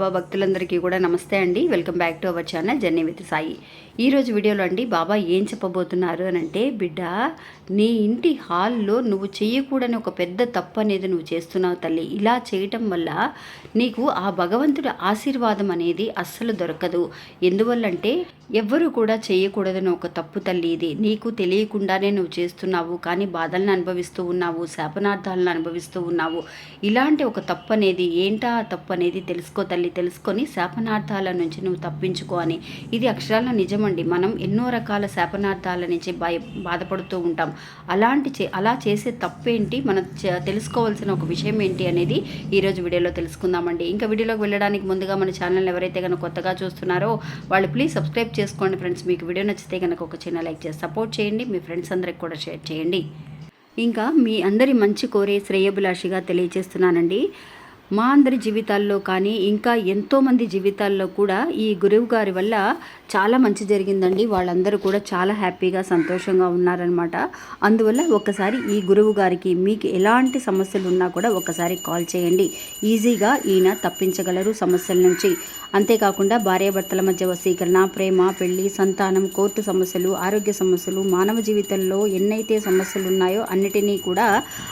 బాబా భక్తులందరికీ కూడా నమస్తే అండి. Welcome back to our channel journey with Sai. ఈరోజు వీడియోలో అండి బాబా ఏం చెప్పబోతున్నారు అని అంటే బిడ్డ నీ ఇంటి హాల్లో నువ్వు చేయకూడని ఒక పెద్ద తప్పు అనేది నువ్వు చేస్తున్నావు తల్లి. ఇలా చేయటం వల్ల నీకు ఆ భగవంతుడి ఆశీర్వాదం అనేది అస్సలు దొరకదు. ఎందువల్లంటే ఎవ్వరూ కూడా చేయకూడదని ఒక తప్పు తల్లి ఇది. నీకు తెలియకుండానే నువ్వు చేస్తున్నావు కానీ బాధలను అనుభవిస్తూ ఉన్నావు శాపనార్థాలను అనుభవిస్తూ ఉన్నావు. ఇలాంటి ఒక తప్పు అనేది ఏంటా ఆ తప్పు అనేది తెలుసుకో తల్లి. తెలుసుకొని శాపనార్థాల నుంచి నువ్వు తప్పించుకో అని. ఇది అక్షరాల నిజమండి. మనం ఎన్నో రకాల శాపనార్థాల నుంచి భయ బాధపడుతూ ఉంటాం. అలాంటి చే అలా చేసే తప్పేంటి? మనం తెలుసుకోవాల్సిన ఒక విషయం ఏంటి అనేది ఈరోజు వీడియోలో తెలుసుకుందామండి. ఇంకా వీడియోలోకి వెళ్ళడానికి ముందుగా మన ఛానల్ ఎవరైతే కనుక కొత్తగా చూస్తున్నారో వాళ్ళు ప్లీజ్ సబ్స్క్రైబ్ చేసుకోండి ఫ్రెండ్స్. మీకు వీడియో నచ్చితే కనుక ఒక చిన్న లైక్ చేసి సపోర్ట్ చేయండి. మీ ఫ్రెండ్స్ అందరికి కూడా షేర్ చేయండి. ఇంకా మీ అందరి మంచి కోరే శ్రేయభిలాషిగా తెలియజేస్తున్నానండి మా అందరి జీవితాల్లో కానీ ఇంకా ఎంతోమంది జీవితాల్లో కూడా ఈ గురువు గారి వల్ల చాలా మంచి జరిగిందండి. వాళ్ళందరూ కూడా చాలా హ్యాపీగా సంతోషంగా ఉన్నారనమాట అందువల్ల ఒకసారి ఈ గురువు గారికి మీకు ఎలాంటి సమస్యలు ఉన్నా కూడా ఒకసారి కాల్ చేయండి. ఈజీగా ఈయన తప్పించగలరు సమస్యల నుంచి. అంతేకాకుండా భార్యాభర్తల మధ్య వశీకరణ ప్రేమ పెళ్ళి సంతానం కోర్టు సమస్యలు ఆరోగ్య సమస్యలు మానవ జీవితంలో ఎన్నైతే సమస్యలు ఉన్నాయో అన్నిటినీ కూడా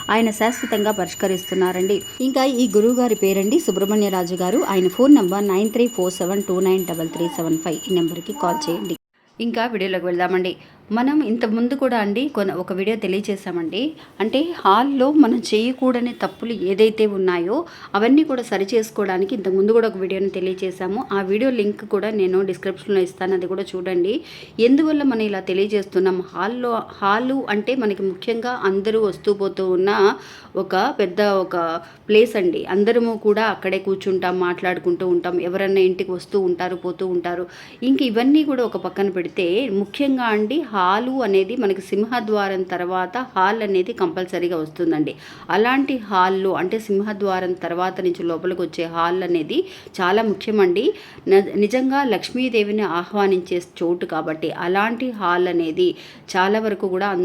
ఆయన శాశ్వతంగా పరిష్కరిస్తున్నారండి. ఇంకా ఈ గురువు గారి పేరండి సుబ్రహ్మణ్యరాజు గారు. ఆయన phone number nine three four seven two nine double three seven five ఈ నెంబర్కి కాల్ చేయండి. ఇంకా వీడియోలోకి వెళ్దామండి. మనం ఇంత ముందు కూడా అండి కొన ఒక వీడియో తెలియజేశామండి అంటే హాల్లో మనం చేయకూడని తప్పులు ఏదైతే ఉన్నాయో అవన్నీ కూడా సరి చేసుకోవడానికి ఇంతకు ముందు కూడా ఒక వీడియోని తెలియజేశాము ఆ వీడియో లింక్ కూడా నేను డిస్క్రిప్షన్లో ఇస్తాను అది కూడా చూడండి. ఎందువల్ల మనం ఇలా తెలియజేస్తున్నాం? హాల్లో హాలు అంటే మనకి ముఖ్యంగా అందరూ వస్తూ పోతూ ఉన్న ఒక పెద్ద ఒక ప్లేస్ అండి. అందరము కూడా అక్కడే కూర్చుంటాం మాట్లాడుకుంటూ ఉంటాం. ఎవరన్నా ఇంటికి వస్తూ ఉంటారు పోతూ ఉంటారు. ఇంక ఇవన్నీ కూడా ఒక పక్కన పెడితే ముఖ్యంగా అండి హాలు అనేది మనకి సింహద్వారం తర్వాత హాల్ అనేది కంపల్సరీగా వస్తుందండి. అలాంటి హాల్లో అంటే సింహద్వారం తర్వాత నుంచి లోపలికి వచ్చే హాల్ అనేది చాలా ముఖ్యమండి. న- నిజంగా లక్ష్మీదేవిని ఆహ్వానించే చోటు కాబట్టి అలాంటి హాల్ అనేది చాలా వరకు కూడా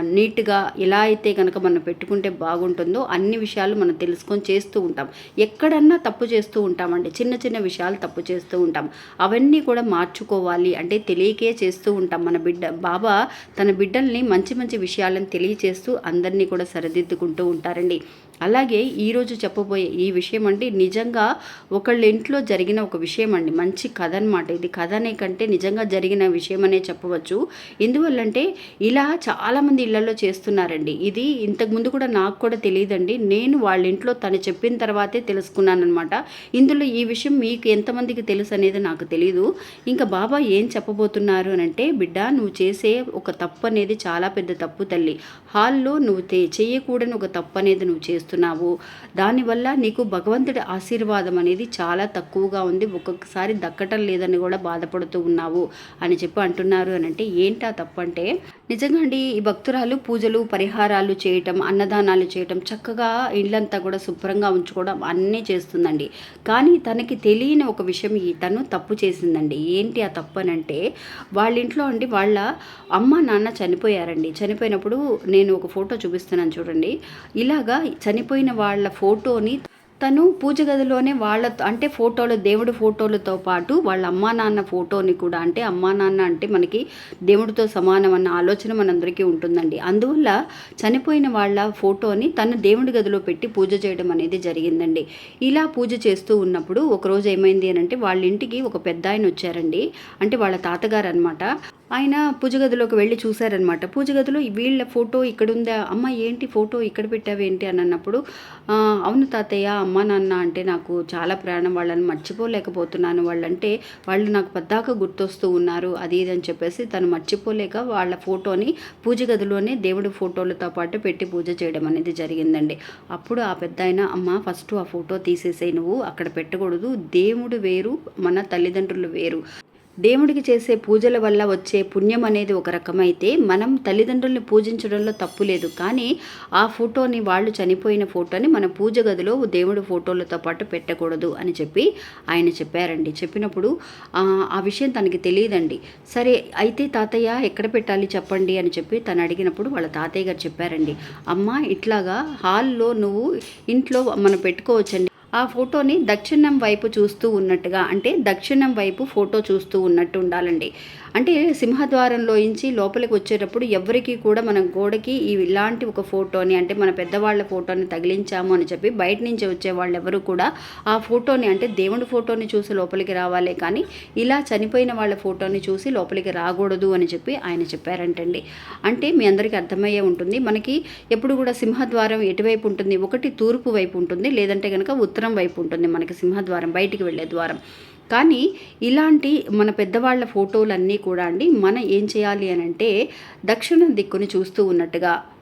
నీట్గా ఎలా అయితే కనుక మనం పెట్టుకుంటే బాగుంటుందో అన్ని విషయాలు మనం తెలుసుకొని చేస్తూ ఉంటాం. ఎక్కడన్నా తప్పు చేస్తూ ఉంటామండి. చిన్న చిన్న విషయాలు తప్పు చేస్తూ ఉంటాం. అవన్నీ కూడా మార్చుకోవాలి అంటే తెలియకే చేస్తూ ఉంటాం. మన బిడ్డ బా బాబా తన బిడ్డల్ని మంచి మంచి విషయాలను తెలియచేస్తూ అందరినీ కూడా సరిదిద్దుకుంటూ ఉంటారండి. అలాగే ఈరోజు చెప్పబోయే ఈ విషయం అండి నిజంగా ఒకళ్ళ ఇంట్లో జరిగిన ఒక విషయం అండి. మంచి కథ అనమాట ఇది. కథ అనే కంటే నిజంగా జరిగిన విషయం అనే చెప్పవచ్చు. ఎందువల్లంటే ఇలా చాలామంది ఇళ్ళలో చేస్తున్నారండి. ఇది ఇంతకుముందు కూడా నాకు కూడా తెలియదండి. నేను వాళ్ళ ఇంట్లో తను చెప్పిన తర్వాతే తెలుసుకున్నాను అనమాట ఇందులో ఈ విషయం మీకు ఎంతమందికి తెలుసు అనేది నాకు తెలియదు ఇంకా బాబా ఏం చెప్పబోతున్నారు అని అంటే బిడ్డ నువ్వు చేసే ఒక తప్పు అనేది చాలా పెద్ద తప్పు తల్లి. హాల్లో నువ్వు చేయకూడని ఒక తప్పు అనేది నువ్వు చేస్తున్నావు దానివల్ల నీకు భగవంతుడి ఆశీర్వాదం అనేది చాలా తక్కువగా ఉంది. ఒక్కొక్కసారి దక్కటం లేదని కూడా బాధపడుతూ ఉన్నావు అని చెప్పి అంటున్నారు అని అంటే ఏంటా తప్పంటే నిజంగా అండి ఈ భక్తురాలు పూజలు పరిహారాలు చేయటం అన్నదానాలు చేయటం చక్కగా ఇళ్ళంతా కూడా శుభ్రంగా ఉంచుకోవడం అన్నీ చేస్తుందండి. కానీ తనకి తెలియని ఒక విషయం ఈ తను తప్పు చేసిందండి. ఏంటి ఆ తప్పు అని అంటే వాళ్ళ ఇంట్లో అండి వాళ్ళ అమ్మ నాన్న చనిపోయారండి. చనిపోయినప్పుడు నేను ఒక ఫోటో చూపిస్తున్నాను చూడండి. ఇలాగా చనిపోయిన వాళ్ళ ఫోటోని తను పూజ గదిలోనే వాళ్ళ అంటే ఫోటోలు దేవుడి ఫోటోలతో పాటు వాళ్ళ అమ్మా నాన్న ఫోటోని కూడా అంటే అమ్మా నాన్న అంటే మనకి దేవుడితో సమానం అన్న ఆలోచన మనందరికీ ఉంటుందండి. అందువల్ల చనిపోయిన వాళ్ళ ఫోటోని తను దేవుడి గదిలో పెట్టి పూజ చేయడం అనేది జరిగిందండి. ఇలా పూజ చేస్తూ ఉన్నప్పుడు ఒకరోజు ఏమైంది అని అంటే వాళ్ళ ఇంటికి ఒక పెద్ద ఆయన వచ్చారండి. అంటే వాళ్ళ తాతగారు అనమాట ఆయన పూజ గదిలోకి వెళ్ళి చూశారనమాట పూజ గదిలో వీళ్ళ ఫోటో ఇక్కడ ఉందా అమ్మ ఏంటి ఫోటో ఇక్కడ పెట్టావేంటి అని అన్నప్పుడు అవును తాతయ్య అమ్మ నాన్న అంటే నాకు చాలా ప్రాణం. వాళ్ళని మర్చిపోలేకపోతున్నాను. వాళ్ళంటే వాళ్ళు నాకు పద్దాక గుర్తొస్తూ ఉన్నారు. అది ఇది అని చెప్పేసి తను మర్చిపోలేక వాళ్ళ ఫోటోని పూజ గదిలోనే దేవుడి ఫోటోలతో పాటు పెట్టి పూజ చేయడం అనేది జరిగిందండి. అప్పుడు ఆ పెద్ద ఆయన అమ్మ ఫస్ట్ ఆ ఫోటో తీసేసే నువ్వు. అక్కడ పెట్టకూడదు. దేవుడు వేరు మన తల్లిదండ్రులు వేరు. దేవుడికి చేసే పూజల వల్ల వచ్చే పుణ్యం అనేది ఒక రకమైతే మనం తల్లిదండ్రుల్ని పూజించడంలో తప్పు లేదు. కానీ ఆ ఫోటోని వాళ్ళు చనిపోయిన ఫోటోని మన పూజ గదిలో దేవుడి ఫోటోలతో పాటు పెట్టకూడదు అని చెప్పి ఆయన చెప్పారండి. చెప్పినప్పుడు ఆ, ఆ విషయం తనకి తెలియదండి. సరే అయితే తాతయ్య ఎక్కడ పెట్టాలి చెప్పండి అని చెప్పి తను అడిగినప్పుడు వాళ్ళ తాతయ్య గారు చెప్పారండి. అమ్మ ఇట్లాగా హాల్లో నువ్వు ఇంట్లో మనం పెట్టుకోవచ్చండి. ఆ ఫోటోని దక్షిణం వైపు చూస్తూ ఉన్నట్టుగా అంటే దక్షిణం వైపు ఫోటో చూస్తూ ఉన్నట్టు ఉండాలండి. అంటే సింహద్వారంలోంచి లోపలికి వచ్చేటప్పుడు ఎవరికి కూడా మన గోడకి ఇలాంటి ఒక ఫోటోని అంటే మన పెద్దవాళ్ళ ఫోటోని తగిలించాము అని చెప్పి బయట నుంచి వచ్చే వాళ్ళు ఎవరు కూడా ఆ ఫోటోని అంటే దేవుడి ఫోటోని చూసి లోపలికి రావాలే కానీ ఇలా చనిపోయిన వాళ్ళ ఫోటోని చూసి లోపలికి రాకూడదు అని చెప్పి ఆయన చెప్పారంటండి. అంటే మీ అందరికీ అర్థమయ్యే ఉంటుంది మనకి ఎప్పుడు కూడా సింహద్వారం ఎటువైపు ఉంటుంది? ఒకటి తూర్పు వైపు ఉంటుంది లేదంటే కనుక ఉత్తరం వైపు ఉంటుంది మనకి సింహద్వారం బయటికి వెళ్ళే ద్వారం. కానీ ఇలాంటి మన పెద్దవాళ్ళ ఫోటోలన్నీ కూడా అండి మనం ఏం చేయాలి అని అంటే దక్షిణ దిక్కుని చూస్తూ ఉన్నట్టుగా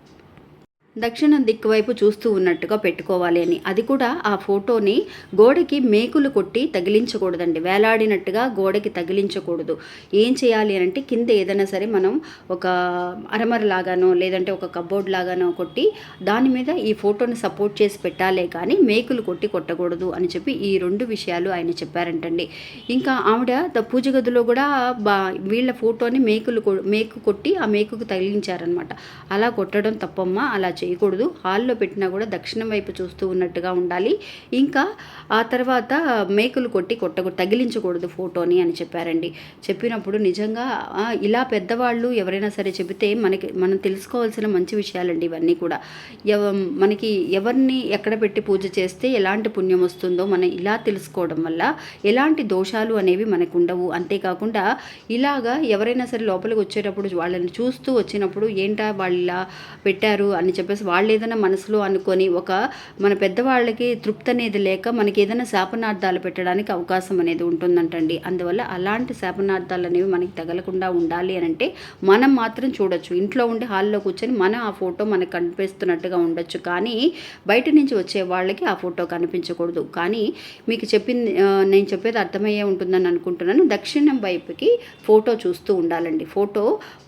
దక్షిణ దిక్కు వైపు చూస్తూ ఉన్నట్టుగా పెట్టుకోవాలి అని. అది కూడా ఆ ఫోటోని గోడకి మేకులు కొట్టి తగిలించకూడదండి. వేలాడినట్టుగా గోడకి తగిలించకూడదు. ఏం చేయాలి అని అంటే కింద ఏదైనా సరే మనం ఒక అరమర లాగానో లేదంటే ఒక కబోర్డ్ లాగానో కొట్టి దాని మీద ఈ ఫోటోని సపోర్ట్ చేసి పెట్టాలే కానీ మేకులు కొట్టి కొట్టకూడదు అని చెప్పి ఈ రెండు విషయాలు ఆయన చెప్పారంటండి. ఇంకా ఆవిడ ద పూజ గదిలో కూడా బా వీళ్ళ ఫోటోని మేకులు మేకు కొట్టి ఆ మేకుకు తగిలించారనమాట అలా కొట్టడం తప్పమ్మా అలా చేయకూడదు. హాల్లో పెట్టినా కూడా దక్షిణం వైపు చూస్తూ ఉన్నట్టుగా ఉండాలి. ఇంకా ఆ తర్వాత మేకులు కొట్టి కొట్ట తగిలించకూడదు ఫోటోని అని చెప్పారండి. చెప్పినప్పుడు నిజంగా ఇలా పెద్దవాళ్ళు ఎవరైనా సరే చెబితే మనకి మనం తెలుసుకోవాల్సిన మంచి విషయాలండి ఇవన్నీ కూడా. ఎవ మనకి ఎవరిని ఎక్కడ పెట్టి పూజ చేస్తే ఎలాంటి పుణ్యం వస్తుందో మనం ఇలా తెలుసుకోవడం వల్ల ఎలాంటి దోషాలు అనేవి మనకు ఉండవు. అంతేకాకుండా ఇలాగా ఎవరైనా సరే లోపలికి వచ్చేటప్పుడు వాళ్ళని చూస్తూ వచ్చినప్పుడు ఏంటా వాళ్ళు ఇలా పెట్టారు అని చెప్పి చెప్పేసి వాళ్ళు ఏదైనా మనసులో అనుకొని ఒక మన పెద్దవాళ్ళకి తృప్తి అనేది లేక మనకి ఏదైనా శాపనార్థాలు పెట్టడానికి అవకాశం అనేది ఉంటుందంటండి. అందువల్ల అలాంటి శాపనార్థాలు అనేవి మనకి తగలకుండా ఉండాలి అని అంటే మనం మాత్రం చూడొచ్చు. ఇంట్లో ఉండి హాల్లో కూర్చొని మనం ఆ ఫోటో మనకు కనిపిస్తున్నట్టుగా ఉండొచ్చు. కానీ బయట నుంచి వచ్చే వాళ్ళకి ఆ ఫోటో కనిపించకూడదు. కానీ మీకు చెప్పింది నేను చెప్పేది అర్థమయ్యే ఉంటుందని అనుకుంటున్నాను. దక్షిణం వైపుకి ఫోటో చూస్తూ ఉండాలండి. ఫోటో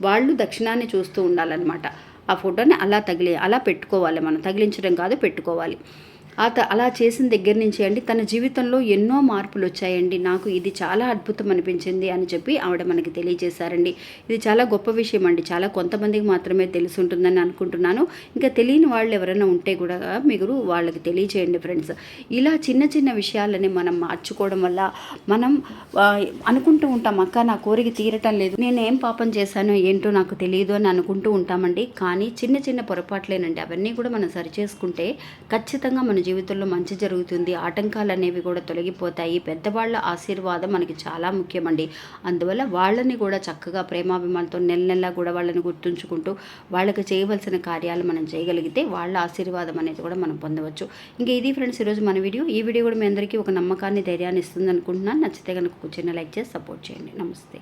వాళ్ళు దక్షిణాన్ని చూస్తూ ఉండాలన్నమాట. ఆ ఫోటోని అలా తగిలి అలా పెట్టుకోవాలి మనం. తగిలించడం కాదు పెట్టుకోవాలి. అలా చేసిన దగ్గర నుంచి అండి తన జీవితంలో ఎన్నో మార్పులు వచ్చాయండి నాకు ఇది చాలా అద్భుతం అనిపించింది అని చెప్పి ఆవిడ మనకి తెలియజేశారండి. ఇది చాలా గొప్ప విషయం అండి చాలా కొంతమందికి మాత్రమే తెలిసి ఉంటుందని అనుకుంటున్నాను. ఇంకా తెలియని వాళ్ళు ఎవరైనా ఉంటే కూడా మీరు వాళ్ళకి తెలియజేయండి ఫ్రెండ్స్. ఇలా చిన్న చిన్న విషయాలని మనం మార్చుకోవడం వల్ల మనం అనుకుంటూ ఉంటాం అక్క నా కోరిక తీరటం లేదు. నేను ఏం పాపం చేశానో ఏంటో నాకు తెలియదు అని అనుకుంటూ ఉంటామండి. కానీ చిన్న చిన్న పొరపాట్లేనండి. అవన్నీ కూడా మనం సరి చేసుకుంటే ఖచ్చితంగా మన జీవితంలో మంచి జరుగుతుంది. ఆటంకాలు అనేవి కూడా తొలగిపోతాయి. పెద్దవాళ్ళ ఆశీర్వాదం మనకి చాలా ముఖ్యమండి. అందువల్ల వాళ్ళని కూడా చక్కగా ప్రేమాభిమానంతో నెల నెల కూడా వాళ్ళని గుర్తుంచుకుంటూ వాళ్ళకి చేయవలసిన కార్యాలు మనం చేయగలిగితే వాళ్ళ ఆశీర్వాదం అనేది కూడా మనం పొందవచ్చు. ఇంకా ఇది ఫ్రెండ్స్ ఈరోజు మన వీడియో. ఈ వీడియో కూడా మీ అందరికీ ఒక నమ్మకాన్ని ధైర్యాన్ని ఇస్తుంది అనుకుంటున్నాను నచ్చితే కనుక ఒక చిన్న లైక్ చేసి సపోర్ట్ చేయండి. నమస్తే.